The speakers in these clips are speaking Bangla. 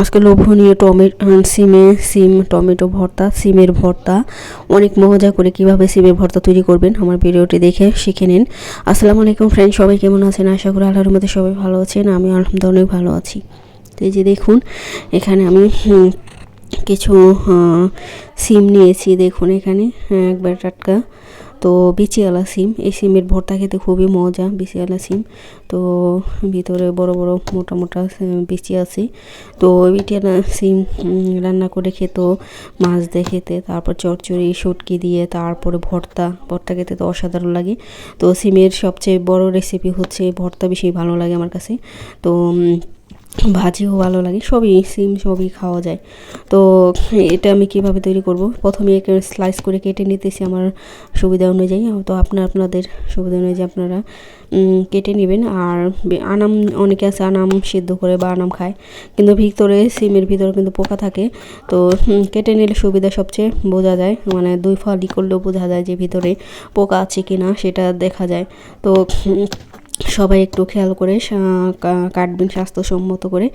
আজকে লোভনীয় টমেটো সিমে সিম টমেটো ভর্তা সিমের ভর্তা। অনেক মজা করে কীভাবে সিমের ভর্তা তৈরি করবেন আমার ভিডিওটি দেখে শিখে নিন। আসসালামু আলাইকুম ফ্রেন্ড সবাই কেমন আছেন? আশা করি আল্লাহর মধ্যে সবাই ভালো আছেন আমি আলহামদুলিল্লাহ অনেক ভালো আছি। তো এই যে দেখুন এখানে আমি কিছু সিম নিয়েছি দেখুন এখানে হ্যাঁ, একবার টাটকা। তো বিচিওয়ালা সিম এই সিমের ভর্তা খেতে খুবই মজা বিচিওয়ালা সিম তো ভিতরে বড় বড় মোটা মোটা বিচি আছে। তো বিচিওয়ালা সিম রান্না করে খেতেও মাছ দিয়ে খেতে, তারপর চচ্চড়ি, শুটকি দিয়ে, তারপরে ভর্তা। ভর্তা খেতে তো অসাধারণ লাগে। তো সিমের সবচেয়ে বড় রেসিপি হচ্ছে ভর্তা, বেশি ভালো লাগে আমার কাছে। তো ভাজিও ভালো লাগে, সবই সিম, সবই খাওয়া যায়। তো এটা আমি কীভাবে তৈরি করব? প্রথমে একে স্লাইস করে কেটে নিতেছি আমার সুবিধা অনুযায়ী। তো আপনার আপনাদের সুবিধা অনুযায়ী আপনারা কেটে নেবেন। আর আনাম, অনেকে আছে আনাম সিদ্ধ করে বা আনাম খায়। কিন্তু ভিতরে সিমের ভিতরে কিন্তু পোকা থাকে। তো কেটে নিলে সুবিধা সবচেয়ে বোঝা যায়। মানে দুই ফালি করলেও বোঝা যায় যে ভিতরে পোকা আছে কি না সেটা দেখা যায়। তো সবাই একটু খেয়াল করে কাটবেন স্বাস্থ্যসম্মত করে।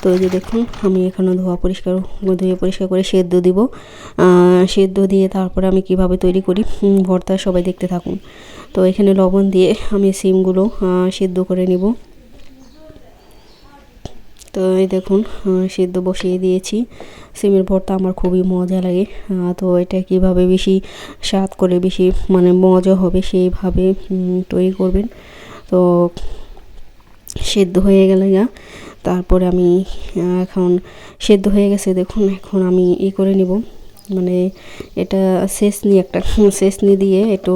তো এই যে দেখুন, আমি এখানে ধোয়া পরিষ্কার, ধুয়ে পরিষ্কার করে সেদ্ধ দিব। সেদ্ধ দিয়ে তারপরে আমি কীভাবে তৈরি করি ভর্তা সবাই দেখতে থাকুন। তো এখানে লবণ দিয়ে আমি সিমগুলো সেদ্ধ করে নিব। তো এই দেখুন সেদ্ধ বসিয়ে দিয়েছি। সিমের ভর্তা আমার খুবই মজা লাগে। তো এটা কীভাবে বেশি স্বাদ করে বেশি মানে মজা হবে সেইভাবে তৈরি করবেন। তো সেদ্ধ হয়ে গেলে গা। তারপরে আমি এখন সেদ্ধ হয়ে গেছে, দেখুন, এখন আমি ই করে নিব। মানে এটা সেসনি একটা সেসনি দিয়ে একটু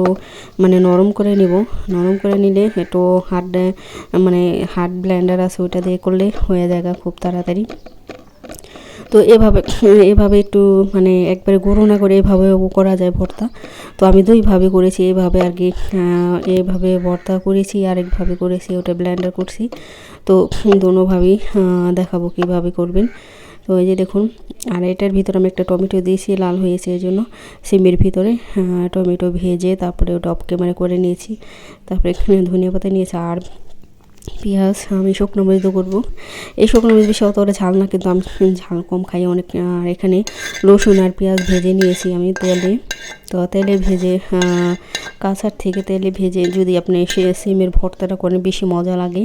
মানে নরম করে নিব। নরম করে নিলে একটু হার্ড মানে হার্ড ব্লেন্ডার আছে, ওইটা দিয়ে করলে হয়ে যায় খুব তাড়াতাড়ি। তো এভাবে এভাবে একটু মানে একবারে গুঁড়ো না করে এভাবেও করা যায় ভর্তা। তো আমি দুইভাবে করেছি, এভাবে আর কি এভাবে ভর্তা করেছি, আরেকভাবে করেছি, ওটা ব্লেন্ডার করছি। তো দোনোভাবেই দেখাবো কীভাবে করবেন। তো এই যে দেখুন, আর এটার ভিতরে আমি একটা টমেটো দিয়েছি, লাল হয়েছে এই জন্য। সিমের ভিতরে টমেটো ভেজে তারপরে অফ ক্যামেরা করে নিয়েছি। তারপরে এখানে ধনিয়া পাতা নিয়েছি, আর পেঁয়াজ, আমি শুকনো মরিচ করব। এই শুকনো মরিচ বেশি অতটা ঝাল না, কিন্তু আমি ঝাল কম খাই অনেক, আর এখানে রসুন আর পেঁয়াজ ভেজে নিয়েছি আমি তেলে। তো তেলে ভেজে কাঁচার থেকে তেলে ভেজে যদি আপনি সে সিমের ভর্তাটা করেন, বেশি মজা লাগে।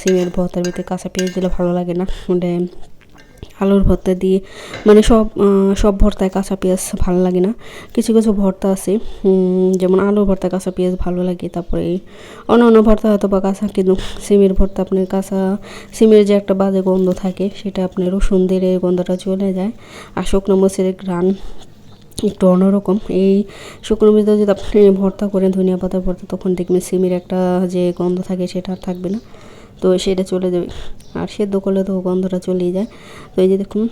সিমের ভর্তার ভিতরে কাঁচা পেঁয়াজ দিলে ভালো লাগে না। আলুর ভর্তা দিয়ে মানে সব সব ভর্তায় কাঁচা পেঁয়াজ ভালো লাগে না। কিছু কিছু ভর্তা আছে যেমন আলুর ভর্তা কাঁচা পেঁয়াজ ভালো লাগে, তারপরে অন্য অন্য ভর্তা হয়তো বা কাঁচা, কিন্তু সিমের ভর্তা আপনার কাঁচা, সিমের যে একটা বাজে গন্ধ থাকে, সেটা আপনার রসুন দিলে গন্ধটা চলে যায়। আর শুকনো মরিচের গ্রান একটু অন্যরকম। এই শুকনো মরিচ দিয়ে যদি আপনি ভর্তা করেন, ধনিয়া পাতার ভর্তা, তখন দেখবেন সিমের একটা যে গন্ধ থাকে, সেটা আর থাকবে না। তো সেটা চলে যাবে। আর সেদ্ধ করলে তো গন্ধটা চলেই যায়। তো এই যে দেখুন,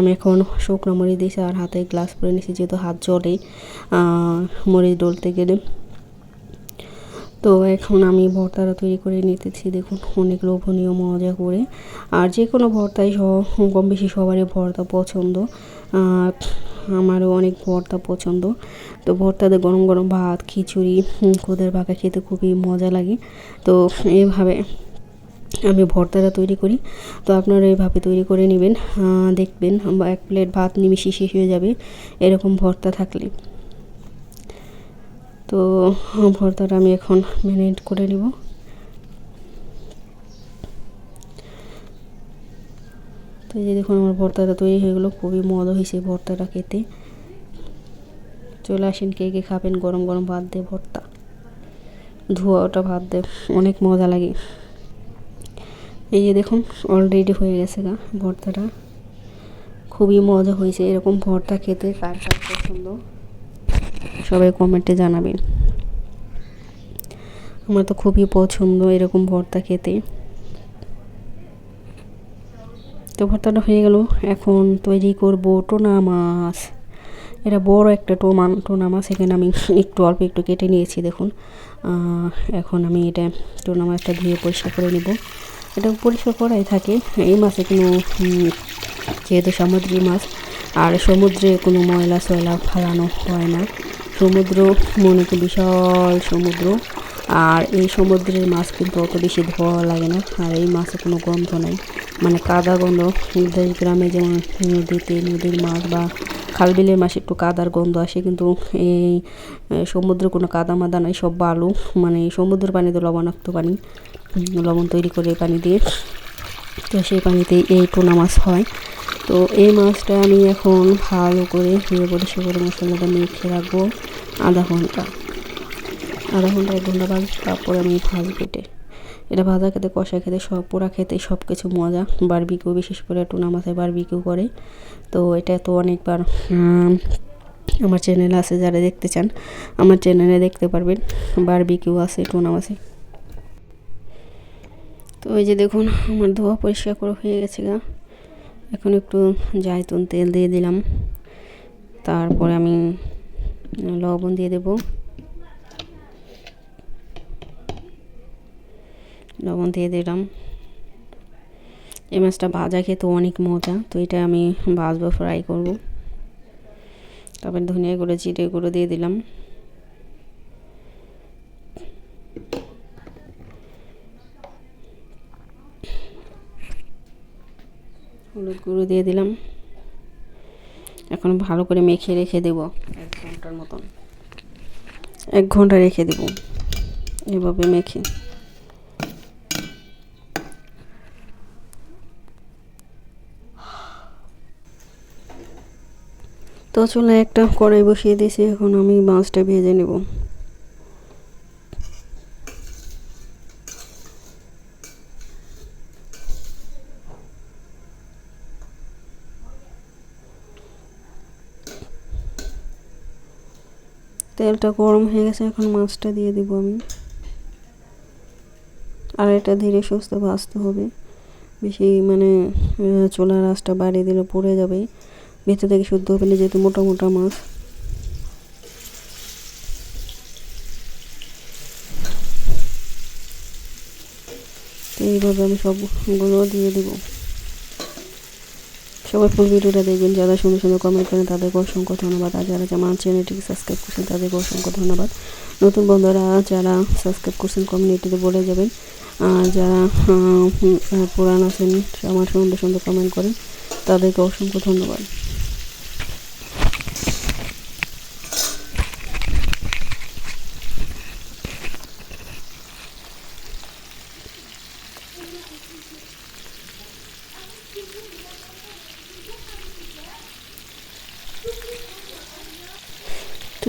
আমি এখন শুকনো মরিচ দিয়েছি আর হাতে গ্লাস পরে নিয়েছি, যেহেতু হাত জলে মরিচ ডলতে গেলে। তো এখন আমি ভর্তাটা তৈরি করে নিতেছি, দেখুন, অনেক লোভনীয়, মজা করে। আর যে কোনো ভর্তাই সব কম বেশি সবারই ভর্তা পছন্দ। আমারও অনেক ভর্তা পছন্দ। তো ভর্তাতে গরম গরম ভাত, খিচুড়ি খুদের ভাকা খেতে খুবই মজা লাগে। তো এইভাবে আমি ভর্তাটা তৈরি করি। তো আপনারা এইভাবে তৈরি করে নেবেন দেখবেন এক প্লেট ভাত নিমিশে শেষ হয়ে যাবে, এরকম ভর্তা থাকলে। তো, ভর্তাটা আমি এখন ম্যারিনেট করে নেব। তো এই যে দেখুন, আমার ভর্তাটা তৈরি হয়ে গেলো, খুবই মজা হয়েছে ভর্তাটা খেতে। চলে আসেন, কে কে খাবেন, গরম গরম ভাত দিয়ে ভর্তা। ধোয়া ওটা ভাত দিয়ে অনেক মজা লাগে। এই যে দেখুন অলরেডি হয়ে গেছে গা ভর্তাটা। খুবই মজা হয়েছে এরকম ভর্তা খেতে। কার কার পছন্দ? সবাই কমেন্টে জানাবেন। আমার তো খুবই পছন্দ এরকম ভর্তা খেতে। তো ভর্তাটা হয়ে গেল। এখন তৈরি করব টোনা মাছ। এটা বড় একটা টোমান টোনা মাছ, এখানে আমি একটু অল্প একটু কেটে নিয়েছি, দেখুন। এখন আমি এটা টোনা মাছটা ধুয়ে পরিষ্কার করে নেব। এটা পরিষ্কার করাই থাকে। এই মাছে কোনো যেহেতু সামুদ্রিক মাছ, আর সমুদ্রে কোনো ময়লা সয়লা ফালানো হয় না। সমুদ্র মনে তো বিশাল সমুদ্র, আর এই সমুদ্রের মাছ কিন্তু অত বেশি ধোয়া লাগে না, আর এই মাছে কোনো গন্ধ নাই। মানে কাদা গন্ধ আমাদের গ্রামে যেমন নদীতে নদীর মাছ বা খাল বিলের মাছ একটু কাদার গন্ধ আসে, কিন্তু এই সমুদ্রে কোনো কাদা মাদা নাই, সব বালু। মানে সমুদ্রের পানি তো লবণাক্ত পানি। লবণ তৈরি করে পানি দিয়ে। তো সেই পানিতে এই টুনা মাছ হয়। তো এই মাছটা আমি এখন ভালো করে ধুয়ে পরিষ্কার করে মশলাটা মেখে রাখব আধা ঘণ্টা। আধা ঘণ্টা, এক ঘণ্টা বাদ, তারপরে আমি ভাজবো পেটে এটা ভাজা খেতে, কষা খেতে, সব পোড়া খেতে সব কিছু মজা। বারবিকিউ বিশেষ করে টুনা মাথায় বারবিকিউ করে। তো এটা তো অনেকবার আমার চ্যানেল আছে, যারা দেখতে চান, আমার চ্যানেলে দেখতে পারবেন। বারবিকিউ আছে, টুনা মাছে। এই যে দেখুন, আমার ধোয়া পরিষ্কার করে হয়ে গেছে গা। এখন একটু জায়তুন তেল দিয়ে দিলাম। তারপরে আমি লবণ দিয়ে দেব। লবণ দিয়ে দিলাম। এই মাছটা ভাজা খেতে অনেক মজা, তো এটা আমি ভাজবো ফ্রাই করব। তারপর ধনিয়া গুঁড়ো, জিরে গুঁড়ো দিয়ে দিলাম। হলুদ গুঁড়ো দিয়ে দিলাম। এখন ভালো করে মেখে রেখে দেব এক ঘণ্টার মতন। এক ঘণ্টা রেখে দেব এভাবে মেখে। তো চলে একটা কড়াই বসিয়ে দিয়েছি, এখন আমি মাছটা ভেজে নেব। তেলটা গরম হয়ে গেছে, এখন মাছটা দিয়ে দিব আমি। আর এটা ধীরে সুস্থ ভাজতে হবে। বেশি মানে চোলার আঁচটা বাড়িয়ে দিলে পড়ে যাবে। ভেতর থেকে শুদ্ধ হবে যেহেতু মোটা মোটা মাছ। এইভাবে আমি সবগুলো দিয়ে দিব। সবাই ফুল ভিডিওটা দেখবেন। যারা সুন্দর সুন্দর কমেন্ট করেন, তাদেরকে অসংখ্য ধন্যবাদ। আর যারা আমার চ্যানেলটিকে সাবস্ক্রাইব করছেন, তাদেরকে অসংখ্য ধন্যবাদ। নতুন বন্ধুরা, যারা সাবস্ক্রাইব করছেন কমিউনিটিতে বলে যাবেন। আর যারা পুরান আছেন, আমার সুন্দর সুন্দর কমেন্ট করেন, তাদেরকে অসংখ্য ধন্যবাদ।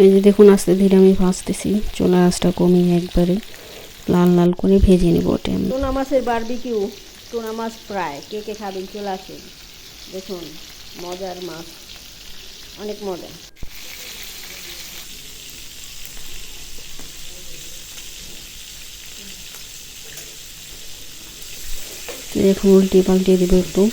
এই যে দেখুন আস্তে ধীরে আমি ভাজতেছি। চোলা আঁচটা কমিয়ে একবারে লাল লাল করে ভেজে নেব ওটা আমি। টুনা মাছের বারবিকিউ টুনা মাছ ফ্রাই কে কে খাবেন? চলে আসেন। দেখুন মজার মাছ। অনেক মজা। এখন উল্টিয়ে পাল্টিয়ে দেবো একটু।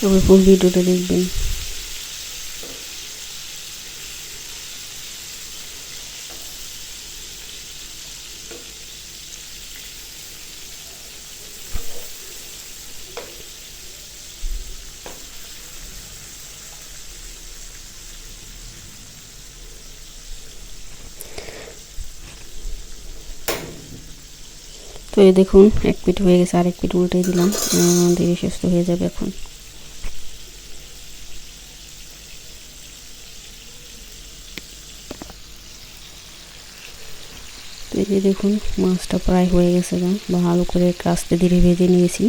সবাই ফুল ভিডিওটা দেখবেন। তো দেখুন, এক পিঠ হয়ে গেছে, আরেক পিঠ উল্টে দিলাম। ধীরে সুস্থ হয়ে যাবে এখন। এই যে দেখুন, মাছটা প্রায় হয়ে গেছে গা। ভালো করে কাস্তে ধীরে ভেজে নিয়েছি।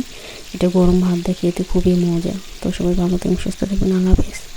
এটা গরম ভাত দেখে এতে খুবই মজা। তো সবাই ভালো থাকুন, সুস্থ থাকবেন আল্লাহ হাফিজ।